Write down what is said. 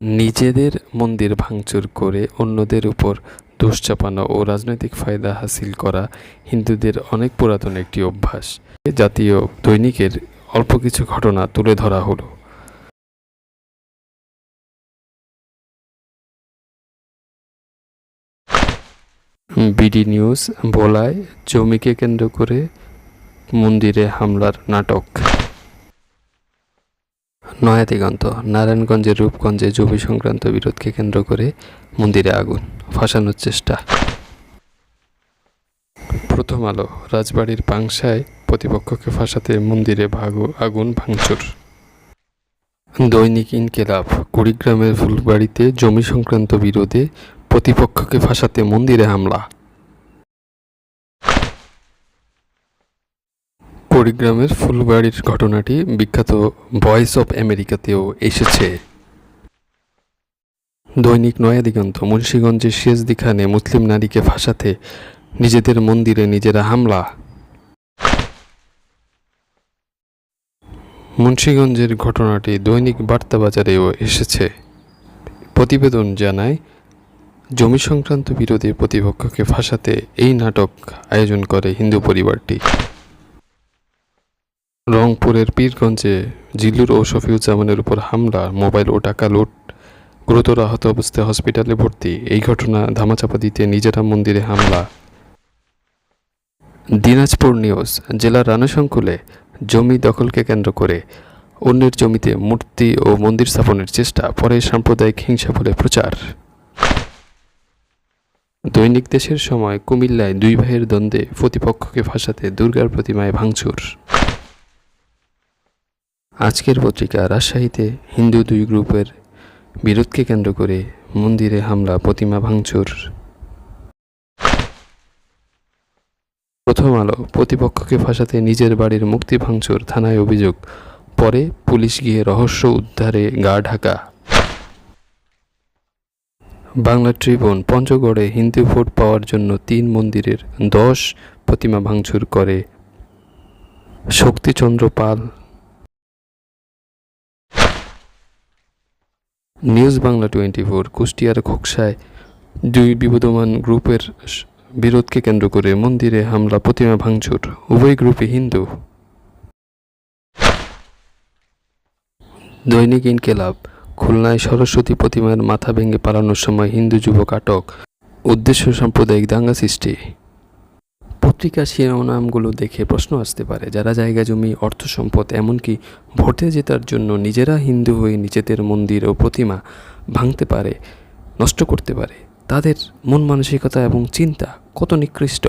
নিজেদের মন্দির ভাঙচুর করে অন্যদের উপর দোষ চাপানো ও রাজনৈতিক ফায়দা হাসিল করা হিন্দুদের অনেক পুরাতন একটি অভ্যাস। জাতীয় দৈনিকের অল্প কিছু ঘটনা তুলে ধরা হলো। বিডি নিউজ, ভোলায়, জমিকে কেন্দ্র করে মন্দিরে হামলার নাটক। নয়া দিগন্ত, নারায়ণগঞ্জের রূপগঞ্জে জমি সংক্রান্ত বিরোধকে কেন্দ্র করে মন্দিরে আগুন, ফাঁসানোর চেষ্টা। প্রথম আলো, রাজবাড়ির পাংশায় প্রতিপক্ষকে ফাঁসাতে মন্দিরে ভাগু, আগুন ভাঙচুর। দৈনিক ইনকেলাব, কুড়িগ্রামের ফুলবাড়িতে জমি সংক্রান্ত বিরোধে প্রতিপক্ষকে ফাঁসাতে মন্দিরে হামলা। কুড়িগ্রামের ফুলবাড়ির ঘটনাটি বিখ্যাত ভয়েস অফ আমেরিকাতেও এসেছে। দৈনিক নয়া দিগন্ত, মুন্সীগঞ্জের শেষদি খানে মুসলিম নারীকে ফাঁসাতে, নিজেদের মন্দিরে নিজেরা হামলা। মুন্সীগঞ্জের ঘটনাটি দৈনিক বার্তাবাজারেও এসেছে। প্রতিবেদন জানায়, জমি সংক্রান্ত বিরোধী প্রতিপক্ষকে ফাঁসাতে এই নাটক আয়োজন করে হিন্দু পরিবারটি। রংপুরের পীরগঞ্জে জিল্লুর ও শফিউজ্জামানের উপর হামলা, মোবাইল ও টাকা লুট, গুরুতর আহত অবস্থায় হসপিটালে ভর্তি। এই ঘটনা ধামাচাপা দিতে নিজেরা মন্দিরে হামলা। দিনাজপুর নিউজ, জেলার রানাশঙ্কুলে জমি দখলকে কেন্দ্র করে অন্যের জমিতে মূর্তি ও মন্দির স্থাপনের চেষ্টা, পরে সাম্প্রদায়িক হিংসা বলে প্রচার। দৈনিক দেশের সময় কুমিল্লায় দুই ভাইয়ের দ্বন্দ্বে প্রতিপক্ষকে ফাঁসাতে দুর্গার প্রতিমায় ভাঙচুর। আজকের পত্রিকা রাজশাহীতে হিন্দু দুই গ্রুপের বিরোধকে কেন্দ্র করে মন্দিরে হামলা, প্রতিমা ভাঙচুর। প্রথম আলো, প্রতিপক্ষকে ফাঁসাতে নিজের বাড়ির মুক্তি ভাঙচুর থানায় অভিযোগ, পরে পুলিশ গিয়ে রহস্য উদ্ধারে গা ঢাকা। বাংলা ট্রিবিউন পঞ্চগড়ে হিন্দু ভোট পাওয়ার জন্য তিন মন্দিরের দশ প্রতিমা ভাঙচুর করে Shaktichandra Pal news Bangla twenty four কুষ্টিয়ার খোকসায় দুই বিবদমান গ্রুপের বিরোধকে কেন্দ্র করে মন্দিরে হামলা, প্রতিমা ভাঙচুর, উভয় গ্রুপে হিন্দু। দৈনিক ইনকেলাব, খুলনায় সরস্বতী প্রতিমার মাথা ভেঙে পালানোর সময় হিন্দু যুবক আটক, উদ্দেশ্য সাম্প্রদায়িক দাঙ্গা সৃষ্টি। পত্রিকার শিরোনামগুলো দেখে প্রশ্ন আসতে পারে, যারা জায়গা জমি, অর্থ সম্পদ, এমনকি ভোটে জেতার জন্য নিজেরা হিন্দু হয়ে নিজেদের মন্দির ও প্রতিমা ভাঙতে পারে, নষ্ট করতে পারে, তাদের মন মানসিকতা এবং চিন্তা কত নিকৃষ্ট?